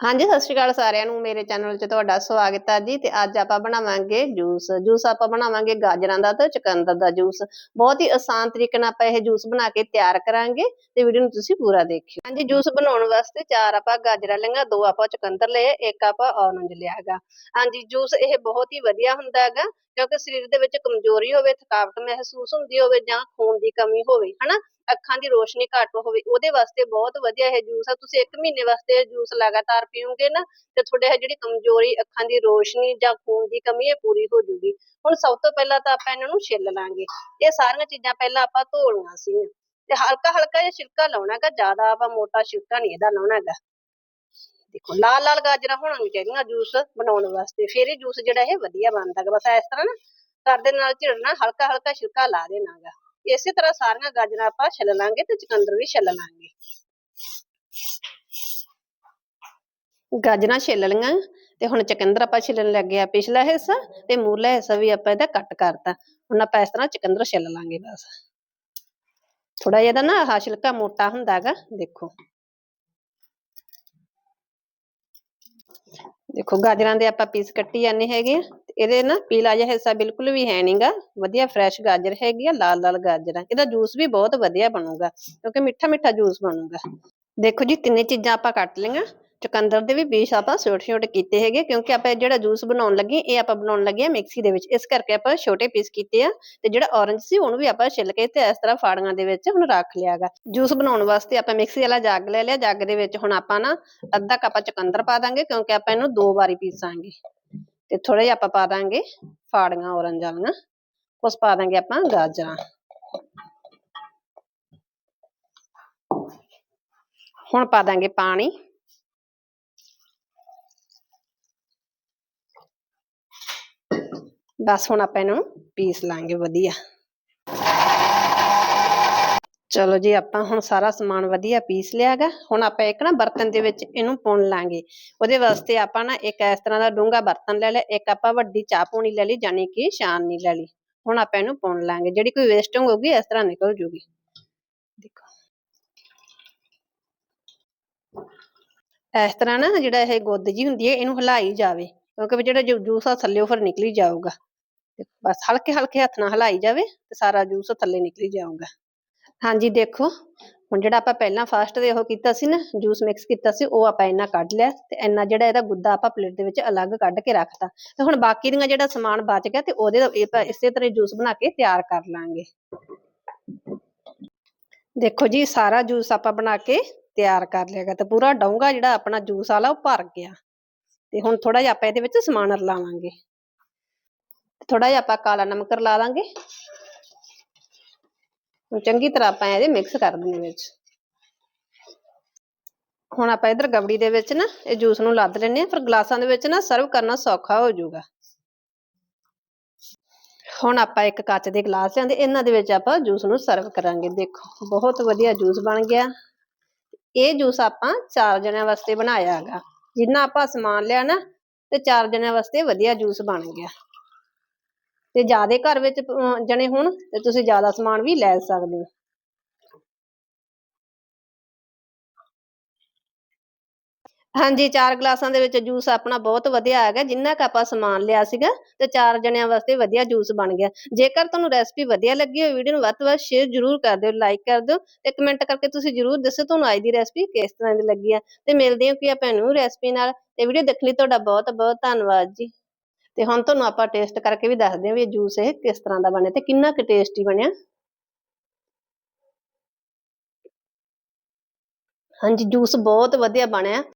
ਹਾਂਜੀ, ਸਤਿ ਸ਼੍ਰੀ ਅਕਾਲ ਸਾਰਿਆਂ ਨੂੰ। ਮੇਰੇ ਚੈਨਲ 'ਚ ਤੁਹਾਡਾ ਸਵਾਗਤ ਹੈ ਜੀ ਤੇ ਅੱਜ ਆਪਾਂ ਬਣਾਵਾਂਗੇ ਜੂਸ। ਜੂਸ ਆਪਾਂ ਬਣਾਵਾਂਗੇ ਗਾਜਰਾਂ ਦਾ ਤੇ ਚੁਕੰਦਰ ਦਾ ਜੂਸ। ਬਹੁਤ ਹੀ ਆਸਾਨ ਤਰੀਕੇ ਨਾਲ ਆਪਾਂ ਇਹ ਜੂਸ ਬਣਾ ਕੇ ਤਿਆਰ ਕਰਾਂਗੇ ਤੇ ਵੀਡੀਓ ਨੂੰ ਤੁਸੀਂ ਪੂਰਾ ਦੇਖਿਓ। ਹਾਂਜੀ, ਜੂਸ ਬਣਾਉਣ ਵਾਸਤੇ ਚਾਰ ਆਪਾਂ ਗਾਜਰਾਂ ਲਈਆਂ, ਦੋ ਆਪਾਂ ਚੁਕੰਦਰ ਲਏ, ਇੱਕ ਆਪਾਂ ਔਰੰਜ ਲਿਆ ਹੈਗਾ। ਹਾਂਜੀ, ਜੂਸ ਇਹ ਬਹੁਤ ਹੀ ਵਧੀਆ ਹੁੰਦਾ ਹੈਗਾ ਕਿਉਂਕਿ ਸਰੀਰ ਦੇ ਵਿੱਚ ਕਮਜ਼ੋਰੀ ਹੋਵੇ, ਥਕਾਵਟ ਮਹਿਸੂਸ ਹੁੰਦੀ ਹੋਵੇ ਜਾਂ ਖੂਨ ਦੀ ਕਮੀ ਹੋਵੇ, ਹਨਾ? ਅੱਖਾਂ ਦੀ ਰੋਸ਼ਨੀ ਘੱਟ ਹੋਵੇ, ਉਹਦੇ ਵਾਸਤੇ ਬਹੁਤ ਵਧੀਆ ਇਹ ਜੂਸ ਆ। ਤੁਸੀਂ 1 ਮਹੀਨੇ ਵਾਸਤੇ ਇਹ ਜੂਸ ਲਗਾਤਾਰ ਪੀਓਗੇ ਨਾ, ਤੇ ਤੁਹਾਡੇ ਜਿਹੜੀ ਕਮਜ਼ੋਰੀ ਅੱਖਾਂ ਦੀ ਰੋਸ਼ਨੀ ਜਾਂ ਖੂਨ ਦੀ ਕਮੀ ਇਹ ਪੂਰੀ ਹੋ ਜੂਗੀ। ਹੁਣ ਸਭ ਤੋਂ ਪਹਿਲਾਂ ਤਾਂ ਆਪਾਂ ਇਹਨਾਂ ਨੂੰ ਛਿੱਲ ਲਾਂਗੇ। ਇਹ ਸਾਰੀਆਂ ਚੀਜ਼ਾਂ ਪਹਿਲਾਂ ਆਪਾਂ ਧੋ ਲਈਆਂ ਸੀ ਤੇ ਹਲਕਾ ਹਲਕਾ ਜਿਹਾ ਛਿਲਕਾ ਲਾਉਣਾ ਹੈਗਾ ਜ਼ਿਆਦਾ ਆਪਾਂ ਮੋਟਾ ਛਿਲਕਾ ਨਹੀਂ ਇਹਦਾ ਲਾਉਣਾ ਹੈਗਾ ਦੇਖੋ ਲਾਲ ਲਾਲ ਗਾਜਰਾਂ ਹੋਣਗੀਆਂ ਚਾਹੀਦੀਆਂ ਜੂਸ ਬਣਾਉਣ ਵਾਸਤੇ, ਫਿਰ ਇਹ ਜੂਸ ਜਿਹੜਾ ਇਹ ਵਧੀਆ ਬਣਦਾ ਹੈਗਾ ਬਸ ਇਸ ਤਰ੍ਹਾਂ ਨਾ, ਘਰ ਦੇ ਨਾਲ ਝਿੜਨਾ ਹਲਕਾ ਹਲਕਾ ਛਿਲਕਾ ਲਾ ਦੇਣਾ ਹੈਗਾ ਇਸੇ ਤਰ੍ਹਾਂ ਸਾਰੀਆਂ ਗਾਜਰਾਂ ਆਪਾਂ ਛਿੱਲ ਲਾਂਗੇ ਤੇ ਚੁਕੰਦਰ ਵੀ ਛਿੱਲ ਲਾਂਗੇ। ਗਾਜਰਾਂ ਛਿੱਲ ਲਈਆਂ ਤੇ ਹੁਣ ਚੁਕੰਦਰ ਆਪਾਂ ਛਿੱਲਣ ਲੱਗੇ ਆ। ਪਿਛਲਾ ਹਿੱਸਾ ਤੇ ਮੂਲਾ ਹਿੱਸਾ ਵੀ ਆਪਾਂ ਇਹਦਾ ਕੱਟ ਕਰਤਾ। ਹੁਣ ਆਪਾਂ ਇਸ ਤਰ੍ਹਾਂ ਚਕੰਦਰ ਛਿੱਲ ਲਾਂਗੇ ਬਸ। ਥੋੜਾ ਜਿਹਾ ਨਾ ਆਹ ਛਿਲਕਾ ਮੋਟਾ ਹੁੰਦਾ ਹੈਗਾ, ਦੇਖੋ। ਦੇਖੋ ਗਾਜਰਾਂ ਦੇ ਆਪਾਂ ਪੀਸ ਕੱਟੀ ਜਾਂਦੇ ਹੈਗੇ ਆ। ਇਹਦੇ ਨਾ ਪੀਲਾ ਜਿਹਾ ਹਿੱਸਾ ਬਿਲਕੁਲ ਵੀ ਹੈ ਨਹੀਂਗਾ ਵਧੀਆ ਫਰੈਸ਼ ਗਾਜਰ ਹੈਗੀ ਆ, ਲਾਲ ਲਾਲ ਗਾਜਰਾਂ ਇਹਦਾ ਜੂਸ ਵੀ ਬਹੁਤ ਵਧੀਆ ਬਣੂਗਾ, ਕਿਉਂਕਿ ਮਿੱਠਾ ਮਿੱਠਾ ਜੂਸ ਬਣੂਗਾ। ਦੇਖੋ ਜੀ, ਤਿੰਨੇ ਚੀਜ਼ਾਂ ਆਪਾਂ ਕੱਟ ਲਈਆਂ। ਚੁਕੰਦਰ ਦੇ ਵੀ ਪੀਸ ਆਪਾਂ ਛੋਟੇ ਛੋਟੇ ਕੀਤੇ ਹੈਗੇ, ਕਿਉਂਕਿ ਆਪਾਂ ਜਿਹੜਾ ਜੂਸ ਬਣਾਉਣ ਲੱਗੇ, ਇਹ ਆਪਾਂ ਬਣਾਉਣ ਲੱਗੇ ਆ ਮਿਕਸੀ ਦੇ ਵਿੱਚ। ਇਸ ਕਰਕੇ ਆਪਾਂ ਛੋਟੇ ਪੀਸ ਕੀਤੇ ਆ, ਤੇ ਜਿਹੜਾ ਔਰੰਜ ਸੀ, ਉਹਨੂੰ ਵੀ ਆਪਾਂ ਛਿੱਲ ਕੇ ਤੇ ਇਸ ਤਰ੍ਹਾਂ ਫਾੜੀਆਂ ਦੇ ਵਿੱਚ ਹੁਣ ਰੱਖ ਲਿਆਗਾ ਜੂਸ ਬਣਾਉਣ ਵਾਸਤੇ ਆਪਾਂ ਮਿਕਸੀ ਵਾਲਾ ਜੱਗ ਲੈ ਲਿਆ। ਜੱਗ ਦੇ ਵਿੱਚ ਹੁਣ ਆਪਾਂ ਨਾ ਅੱਧਾ ਕੱਪ ਚੁਕੰਦਰ ਪਾ ਦਾਂਗੇ, ਕਿਉਂਕਿ ਆਪਾਂ ਇਹਨੂੰ ਦੋ ਵਾਰੀ ਪੀਸਾਂਗੇ। ਤੇ ਥੋੜਾ ਜਿਹਾ ਆਪਾਂ ਪਾ ਦਾਂਗੇ ਫਾੜੀਆਂ ਔਰੰਜ ਵਾਲੀਆਂ ਕੁਛ ਪਾ ਦਾਂਗੇ ਆਪਾਂ ਗਾਜਰਾਂ ਹੁਣ ਪਾ ਦਾਂਗੇ ਪਾਣੀ। ਬਸ ਹੁਣ ਆਪਾਂ ਇਹਨੂੰ ਪੀਸ ਲਾਂਗੇ, ਵਧੀਆ। ਚਲੋ ਜੀ, ਆਪਾਂ ਹੁਣ ਸਾਰਾ ਸਮਾਨ ਵਧੀਆ ਪੀਸ ਲਿਆਗਾ। ਹੁਣ ਆਪਾਂ ਇੱਕ ਨਾ ਬਰਤਨ ਦੇ ਵਿੱਚ ਇਹਨੂੰ ਪੁਣ ਲਾਂਗੇ। ਉਹਦੇ ਵਾਸਤੇ ਆਪਾਂ ਨਾ ਇੱਕ ਇਸ ਤਰ੍ਹਾਂ ਦਾ ਡੂੰਘਾ ਬਰਤਨ ਲੈ ਲਿਆ। ਇੱਕ ਆਪਾਂ ਵੱਡੀ ਚਾਹ ਪੂਣੀ ਲੈ ਲਈ ਜਾਨੀ ਕਿ ਛਾਨਣੀ ਲੈ ਲਈ। ਹੁਣ ਆਪਾਂ ਇਹਨੂੰ ਪੁਣ ਲਾਂਗੇ। ਜਿਹੜੀ ਕੋਈ ਵੇਸਟਿੰਗ ਹੋਊਗੀ, ਇਸ ਤਰ੍ਹਾਂ ਨਿਕਲ ਜੂਗੀ। ਦੇਖੋ। ਇਸ ਤਰ੍ਹਾਂ ਨਾ ਜਿਹੜਾ ਇਹ ਗੁੱਦ ਜੀ ਹੁੰਦੀ ਹੈ, ਇਹਨੂੰ ਹਿਲਾਈ ਜਾਵੇ। ਕਿਉਂਕਿ ਜਿਹੜਾ ਜੂਸ ਆ, ਥੱਲੇ ਫਿਰ ਨਿਕਲੀ ਜਾਊਗਾ। ਬਸ ਹਲਕੇ ਹਲਕੇ ਹੱਥ ਨਾਲ ਹਿਲਾਈ ਜਾਵੇ ਤੇ ਸਾਰਾ ਜੂਸ ਥੱਲੇ ਨਿਕਲੀ ਜਾਊਗਾ। ਹਾਂਜੀ, ਦੇਖੋ, ਹੁਣ ਜਿਹੜਾ ਆਪਾਂ ਪਹਿਲਾਂ ਫਸਟ ਦੇ ਉਹ ਕੀਤਾ ਸੀ ਨਾ ਜੂਸ ਮਿਕਸ ਕੀਤਾ ਸੀ, ਉਹ ਆਪਾਂ ਇੰਨਾ ਕੱਢ ਲਿਆ ਤੇ ਇੰਨਾ ਜਿਹੜਾ ਇਹਦਾ ਗੁੱਦਾ ਆਪਾਂ ਪਲੇਟ ਦੇ ਵਿੱਚ ਅਲੱਗ ਕੱਢ ਕੇ ਰੱਖਤਾ। ਤੇ ਹੁਣ ਬਾਕੀ ਦੀਆਂ ਜਿਹੜਾ ਸਮਾਨ ਬਚ ਗਿਆ ਤੇ ਉਹਦੇ ਆਪਾਂ ਇਸੇ ਤਰ੍ਹਾਂ ਜੂਸ ਬਣਾ ਕੇ ਤਿਆਰ ਕਰ ਲਾਂਗੇ। ਦੇਖੋ ਜੀ, ਸਾਰਾ ਜੂਸ ਆਪਾਂ ਬਣਾ ਕੇ ਤਿਆਰ ਕਰ ਲਿਆਗਾ ਤੇ ਪੂਰਾ ਡੋਂਗਾ ਜਿਹੜਾ ਆਪਣਾ ਜੂਸ ਵਾਲਾ ਉਹ ਭਰ ਗਿਆ। ਤੇ ਹੁਣ ਥੋੜਾ ਜਿਹਾ ਆਪਾਂ ਇਹਦੇ ਵਿੱਚ ਸਮਾਨ ਰਲਾਵਾਂਗੇ। ਥੋੜਾ ਜਿਹਾ ਆਪਾਂ ਕਾਲਾ ਨਮਕ ਰਲਾ ਦਾਂਗੇ ਹੁਣ ਚੰਗੀ ਤਰ੍ਹਾਂ ਆਪਾਂ ਇਹਦੇ ਮਿਕਸ ਕਰ ਦਿੰਦੇ ਵਿੱਚ। ਹੁਣ ਆਪਾਂ ਇਧਰ ਗਵੜੀ ਦੇ ਵਿੱਚ ਨਾ ਇਹ ਜੂਸ ਨੂੰ ਲੱਦ ਲੈਣੇ ਆ ਫਿਰ ਗਲਾਸਾਂ ਦੇ ਵਿੱਚ ਨਾ ਸਰਵ ਕਰਨਾ ਸੌਖਾ ਹੋ ਜਾਊਗਾ। ਹੁਣ ਆਪਾਂ ਇੱਕ ਕੱਚ ਦੇ ਗਲਾਸ ਲਿਆਂਦੇ, ਇਹਨਾਂ ਦੇ ਵਿੱਚ ਆਪਾਂ ਜੂਸ ਨੂੰ ਸਰਵ ਕਰਾਂਗੇ। ਦੇਖੋ, ਬਹੁਤ ਵਧੀਆ ਜੂਸ ਬਣ ਗਿਆ। ਇਹ ਜੂਸ ਆਪਾਂ ਚਾਰ ਜਣਿਆਂ ਵਾਸਤੇ ਬਣਾਇਆ ਹੈਗਾ। ਜਿੰਨਾ ਆਪਾਂ ਸਮਾਨ ਲਿਆ ਨਾ, ਤੇ ਚਾਰ ਜਣਿਆਂ ਵਾਸਤੇ ਵਧੀਆ ਜੂਸ ਬਣ ਗਿਆ। ਤੇ ਜਿਆਦੇ ਘਰ ਵਿੱਚ ਜਣੇ ਹੋਣ ਤੇ ਤੁਸੀਂ ਜ਼ਿਆਦਾ ਸਮਾਨ ਵੀ ਲੈ ਸਕਦੇ ਹੋ। ਹਾਂਜੀ, ਚਾਰ ਗਲਾਸਾਂ ਦੇ ਵਿੱਚ ਜੂਸ ਆਪਣਾ ਬਹੁਤ ਵਧੀਆ ਆ ਗਿਆ ਜਿੰਨਾ ਕ ਆਪਾਂ ਸਮਾਨ ਲਿਆ ਸੀਗਾ ਤੇ ਚਾਰ ਜਣਿਆਂ ਵਾਸਤੇ ਵਧੀਆ ਜੂਸ ਬਣ ਗਿਆ। ਜੇਕਰ ਤੁਹਾਨੂੰ ਰੈਸਪੀ ਵਧੀਆ ਲੱਗੀ ਹੋਵੇ ਵੀਡੀਓ ਨੂੰ ਵੱਧ ਤੋਂ ਵੱਧ ਸ਼ੇਅਰ ਜ਼ਰੂਰ ਕਰ ਦਿਓ ਲਾਈਕ ਕਰ ਦਿਓ ਤੇ ਕਮੈਂਟ ਕਰਕੇ ਤੁਸੀਂ ਜ਼ਰੂਰ ਦੱਸੋ ਤੁਹਾਨੂੰ ਅੱਜ ਦੀ ਰੈਸਪੀ ਕਿਸ ਤਰ੍ਹਾਂ ਦੀ ਲੱਗੀ ਆ। ਤੇ ਮਿਲਦੇ ਹਾਂ ਕਿ ਆਪਾਂ ਨੂੰ ਰੈਸਪੀ ਨਾਲ। ਤੇ ਵੀਡੀਓ ਦੇਖਣ ਲਈ, ਤੁਹਾਡਾ ਬਹੁਤ ਬਹੁਤ ਧੰਨਵਾਦ ਜੀ। ਤੇ ਹੁਣ ਤੁਹਾਨੂੰ ਆਪਾਂ ਟੇਸਟ ਕਰਕੇ ਵੀ ਦੱਸਦੇ ਹਾਂ ਵੀ ਇਹ ਜੂਸ ਇਹ ਕਿਸ ਤਰ੍ਹਾਂ ਦਾ ਬਣਿਆ ਤੇ ਕਿੰਨਾ ਕੁ ਟੇਸਟੀ ਬਣਿਆ। ਹਾਂਜੀ ਜੂਸ ਬਹੁਤ ਵਧੀਆ ਬਣਿਆ।